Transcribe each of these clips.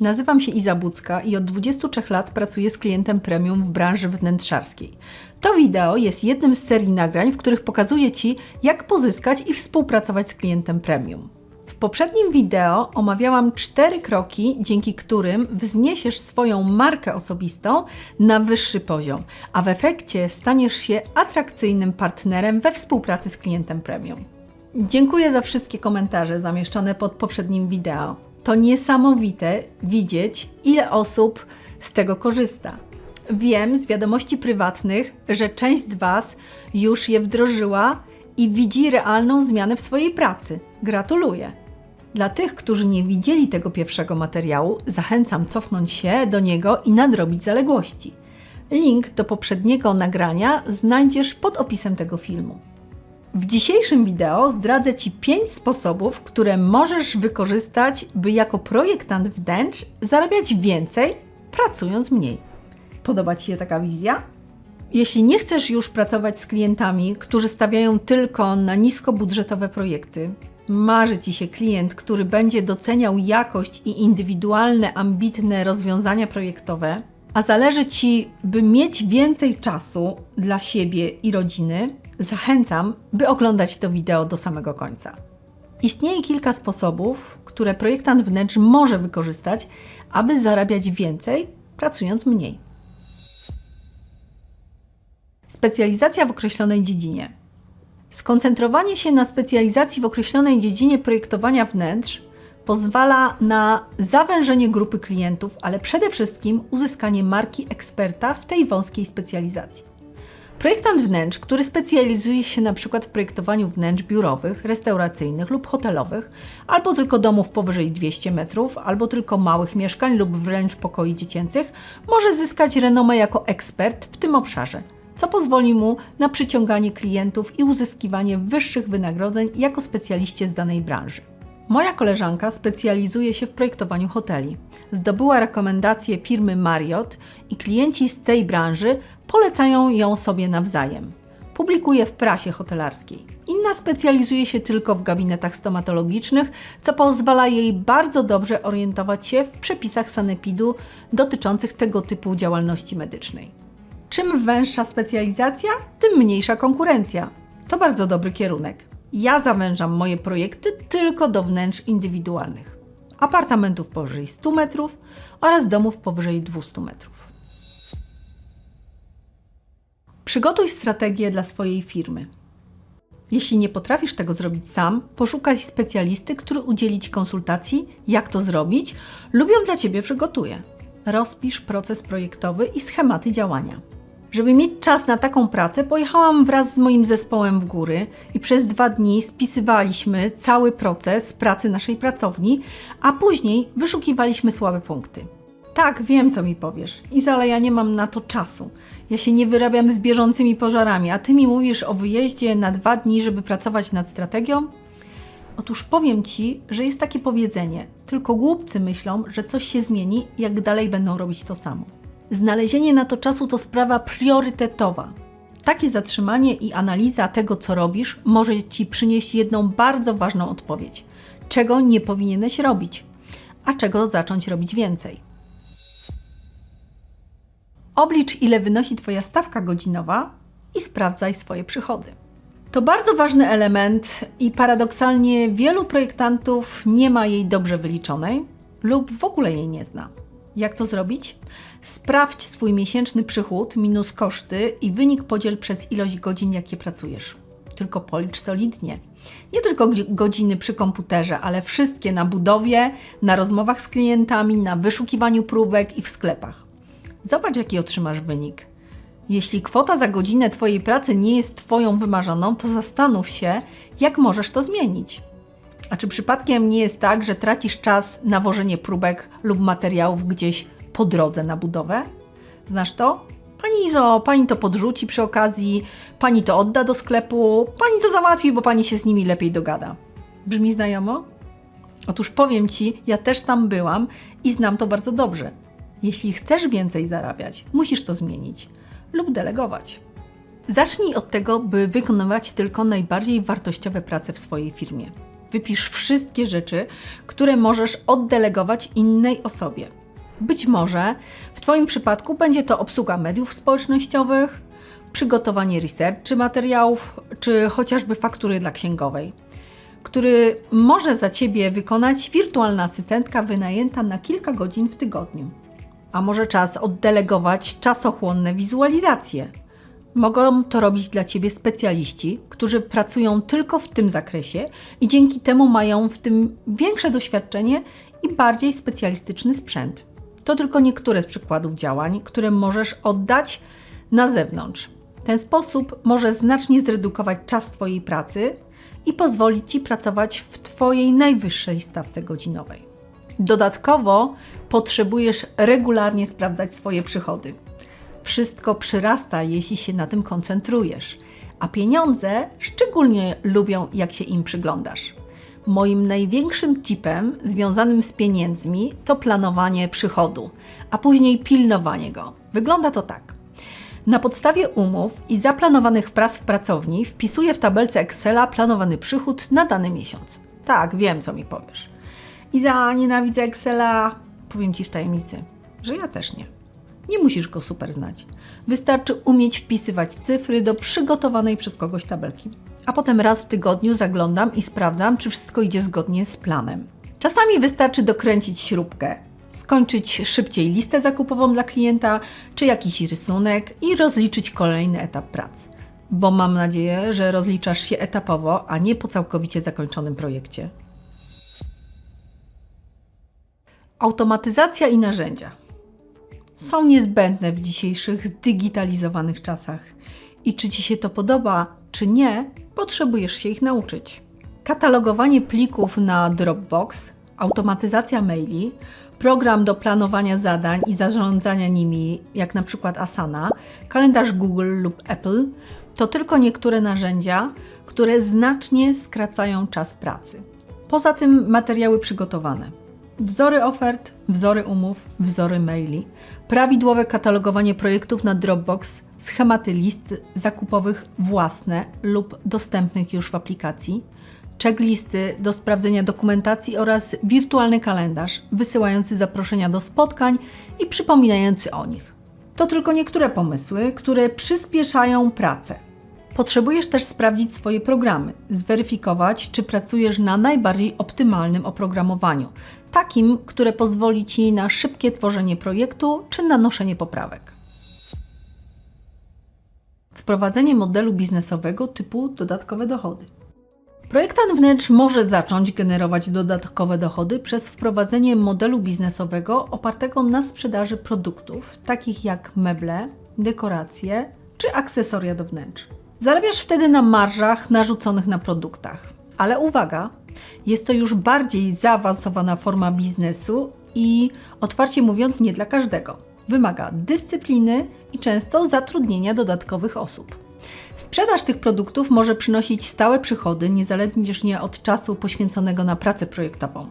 Nazywam się Iza Bucka i od 23 lat pracuję z klientem premium w branży wnętrzarskiej. To wideo jest jednym z serii nagrań, w których pokazuję Ci, jak pozyskać i współpracować z klientem premium. W poprzednim wideo omawiałam cztery kroki, dzięki którym wzniesiesz swoją markę osobistą na wyższy poziom, a w efekcie staniesz się atrakcyjnym partnerem we współpracy z klientem premium. Dziękuję za wszystkie komentarze zamieszczone pod poprzednim wideo. To niesamowite widzieć, ile osób z tego korzysta. Wiem z wiadomości prywatnych, że część z Was już je wdrożyła i widzi realną zmianę w swojej pracy. Gratuluję! Dla tych, którzy nie widzieli tego pierwszego materiału, zachęcam cofnąć się do niego i nadrobić zaległości. Link do poprzedniego nagrania znajdziesz pod opisem tego filmu. W dzisiejszym wideo zdradzę Ci 5 sposobów, które możesz wykorzystać, by jako projektant wnętrz zarabiać więcej, pracując mniej. Podoba Ci się taka wizja? Jeśli nie chcesz już pracować z klientami, którzy stawiają tylko na niskobudżetowe projekty, marzy Ci się klient, który będzie doceniał jakość i indywidualne, ambitne rozwiązania projektowe, a zależy Ci, by mieć więcej czasu dla siebie i rodziny, zachęcam, by oglądać to wideo do samego końca. Istnieje kilka sposobów, które projektant wnętrz może wykorzystać, aby zarabiać więcej, pracując mniej. Specjalizacja w określonej dziedzinie. Skoncentrowanie się na specjalizacji w określonej dziedzinie projektowania wnętrz pozwala na zawężenie grupy klientów, ale przede wszystkim uzyskanie marki eksperta w tej wąskiej specjalizacji. Projektant wnętrz, który specjalizuje się na przykład w projektowaniu wnętrz biurowych, restauracyjnych lub hotelowych, albo tylko domów powyżej 200 metrów, albo tylko małych mieszkań lub wręcz pokoi dziecięcych, może zyskać renomę jako ekspert w tym obszarze, co pozwoli mu na przyciąganie klientów i uzyskiwanie wyższych wynagrodzeń jako specjaliście z danej branży. Moja koleżanka specjalizuje się w projektowaniu hoteli. Zdobyła rekomendacje firmy Marriott i klienci z tej branży polecają ją sobie nawzajem. Publikuje w prasie hotelarskiej. Inna specjalizuje się tylko w gabinetach stomatologicznych, co pozwala jej bardzo dobrze orientować się w przepisach sanepidu dotyczących tego typu działalności medycznej. Czym węższa specjalizacja, tym mniejsza konkurencja. To bardzo dobry kierunek. Ja zawężam moje projekty tylko do wnętrz indywidualnych. Apartamentów powyżej 100 metrów oraz domów powyżej 200 metrów. Przygotuj strategię dla swojej firmy. Jeśli nie potrafisz tego zrobić sam, poszukaj specjalisty, który udzieli Ci konsultacji, jak to zrobić lub ją dla Ciebie przygotuje. Rozpisz proces projektowy i schematy działania. Żeby mieć czas na taką pracę, pojechałam wraz z moim zespołem w góry i przez dwa dni spisywaliśmy cały proces pracy naszej pracowni, a później wyszukiwaliśmy słabe punkty. Tak, wiem, co mi powiesz. Iza, ja nie mam na to czasu. Ja się nie wyrabiam z bieżącymi pożarami, a ty mi mówisz o wyjeździe na dwa dni, żeby pracować nad strategią? Otóż powiem ci, że jest takie powiedzenie: tylko głupcy myślą, że coś się zmieni, jak dalej będą robić to samo. Znalezienie na to czasu to sprawa priorytetowa. Takie zatrzymanie i analiza tego, co robisz, może Ci przynieść jedną bardzo ważną odpowiedź: czego nie powinieneś robić, a czego zacząć robić więcej. Oblicz, ile wynosi Twoja stawka godzinowa i sprawdzaj swoje przychody. To bardzo ważny element i paradoksalnie wielu projektantów nie ma jej dobrze wyliczonej lub w ogóle jej nie zna. Jak to zrobić? Sprawdź swój miesięczny przychód minus koszty i wynik podziel przez ilość godzin, jakie pracujesz. Tylko policz solidnie. Nie tylko godziny przy komputerze, ale wszystkie na budowie, na rozmowach z klientami, na wyszukiwaniu próbek i w sklepach. Zobacz, jaki otrzymasz wynik. Jeśli kwota za godzinę Twojej pracy nie jest Twoją wymarzoną, to zastanów się, jak możesz to zmienić. A czy przypadkiem nie jest tak, że tracisz czas na wożenie próbek lub materiałów gdzieś po drodze na budowę? Znasz to? Pani Izo, pani to podrzuci przy okazji, pani to odda do sklepu, pani to załatwi, bo pani się z nimi lepiej dogada. Brzmi znajomo? Otóż powiem ci, ja też tam byłam i znam to bardzo dobrze. Jeśli chcesz więcej zarabiać, musisz to zmienić lub delegować. Zacznij od tego, by wykonywać tylko najbardziej wartościowe prace w swojej firmie. Wypisz wszystkie rzeczy, które możesz oddelegować innej osobie. Być może w Twoim przypadku będzie to obsługa mediów społecznościowych, przygotowanie research materiałów, czy chociażby faktury dla księgowej, który może za Ciebie wykonać wirtualna asystentka wynajęta na kilka godzin w tygodniu. A może czas oddelegować czasochłonne wizualizacje. Mogą to robić dla Ciebie specjaliści, którzy pracują tylko w tym zakresie i dzięki temu mają w tym większe doświadczenie i bardziej specjalistyczny sprzęt. To tylko niektóre z przykładów działań, które możesz oddać na zewnątrz. Ten sposób może znacznie zredukować czas Twojej pracy i pozwolić Ci pracować w Twojej najwyższej stawce godzinowej. Dodatkowo potrzebujesz regularnie sprawdzać swoje przychody. Wszystko przyrasta, jeśli się na tym koncentrujesz, a pieniądze szczególnie lubią, jak się im przyglądasz. Moim największym tipem związanym z pieniędzmi to planowanie przychodu, a później pilnowanie go. Wygląda to tak. Na podstawie umów i zaplanowanych prac w pracowni wpisuję w tabelce Excela planowany przychód na dany miesiąc. Tak, wiem, co mi powiesz. I za nienawidzę Excela, powiem Ci w tajemnicy, że ja też nie. Nie musisz go super znać. Wystarczy umieć wpisywać cyfry do przygotowanej przez kogoś tabelki. A potem raz w tygodniu zaglądam i sprawdzam, czy wszystko idzie zgodnie z planem. Czasami wystarczy dokręcić śrubkę, skończyć szybciej listę zakupową dla klienta, czy jakiś rysunek i rozliczyć kolejny etap prac. Bo mam nadzieję, że rozliczasz się etapowo, a nie po całkowicie zakończonym projekcie. Automatyzacja i narzędzia są niezbędne w dzisiejszych zdigitalizowanych czasach. I czy Ci się to podoba, czy nie, potrzebujesz się ich nauczyć. Katalogowanie plików na Dropbox, automatyzacja maili, program do planowania zadań i zarządzania nimi, jak na przykład Asana, kalendarz Google lub Apple, to tylko niektóre narzędzia, które znacznie skracają czas pracy. Poza tym materiały przygotowane. Wzory ofert, wzory umów, wzory maili, prawidłowe katalogowanie projektów na Dropbox, schematy list zakupowych własne lub dostępnych już w aplikacji, checklisty do sprawdzenia dokumentacji oraz wirtualny kalendarz wysyłający zaproszenia do spotkań i przypominający o nich. To tylko niektóre pomysły, które przyspieszają pracę. Potrzebujesz też sprawdzić swoje programy, zweryfikować, czy pracujesz na najbardziej optymalnym oprogramowaniu, takim, które pozwoli Ci na szybkie tworzenie projektu czy nanoszenie poprawek. Wprowadzenie modelu biznesowego typu dodatkowe dochody. Projektant wnętrz może zacząć generować dodatkowe dochody przez wprowadzenie modelu biznesowego opartego na sprzedaży produktów, takich jak meble, dekoracje czy akcesoria do wnętrz. Zarabiasz wtedy na marżach narzuconych na produktach. Ale uwaga, jest to już bardziej zaawansowana forma biznesu i otwarcie mówiąc, nie dla każdego. Wymaga dyscypliny i często zatrudnienia dodatkowych osób. Sprzedaż tych produktów może przynosić stałe przychody, niezależnie od czasu poświęconego na pracę projektową.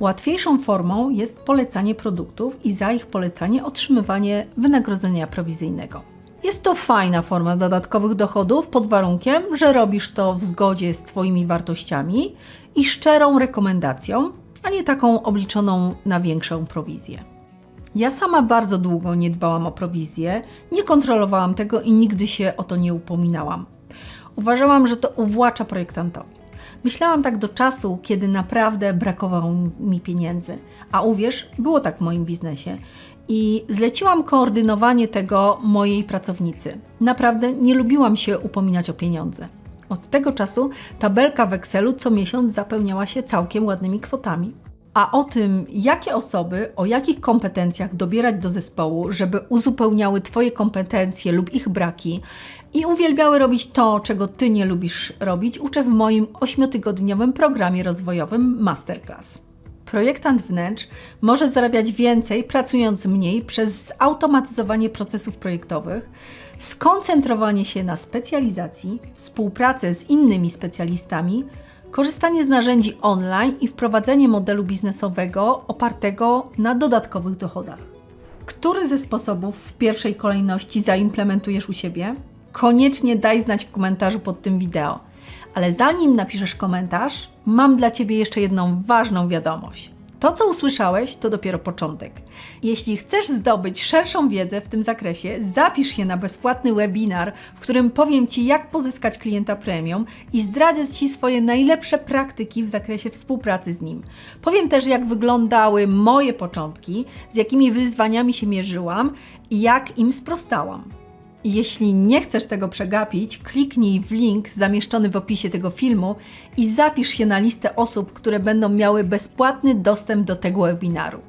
Łatwiejszą formą jest polecanie produktów i za ich polecanie otrzymywanie wynagrodzenia prowizyjnego. Jest to fajna forma dodatkowych dochodów pod warunkiem, że robisz to w zgodzie z Twoimi wartościami i szczerą rekomendacją, a nie taką obliczoną na większą prowizję. Ja sama bardzo długo nie dbałam o prowizję, nie kontrolowałam tego i nigdy się o to nie upominałam. Uważałam, że to uwłacza projektantowi. Myślałam tak do czasu, kiedy naprawdę brakowało mi pieniędzy. A uwierz, było tak w moim biznesie. I zleciłam koordynowanie tego mojej pracownicy. Naprawdę nie lubiłam się upominać o pieniądze. Od tego czasu tabelka w Excelu co miesiąc zapełniała się całkiem ładnymi kwotami. A o tym, jakie osoby, o jakich kompetencjach dobierać do zespołu, żeby uzupełniały Twoje kompetencje lub ich braki i uwielbiały robić to, czego Ty nie lubisz robić, uczę w moim ośmiotygodniowym programie rozwojowym Masterclass. Projektant wnętrz może zarabiać więcej, pracując mniej przez zautomatyzowanie procesów projektowych, skoncentrowanie się na specjalizacji, współpracę z innymi specjalistami, korzystanie z narzędzi online i wprowadzenie modelu biznesowego opartego na dodatkowych dochodach. Który ze sposobów w pierwszej kolejności zaimplementujesz u siebie? Koniecznie daj znać w komentarzu pod tym wideo. Ale zanim napiszesz komentarz, mam dla Ciebie jeszcze jedną ważną wiadomość. To, co usłyszałeś, to dopiero początek. Jeśli chcesz zdobyć szerszą wiedzę w tym zakresie, zapisz się na bezpłatny webinar, w którym powiem Ci, jak pozyskać klienta premium i zdradzę Ci swoje najlepsze praktyki w zakresie współpracy z nim. Powiem też, jak wyglądały moje początki, z jakimi wyzwaniami się mierzyłam i jak im sprostałam. Jeśli nie chcesz tego przegapić, kliknij w link zamieszczony w opisie tego filmu i zapisz się na listę osób, które będą miały bezpłatny dostęp do tego webinaru.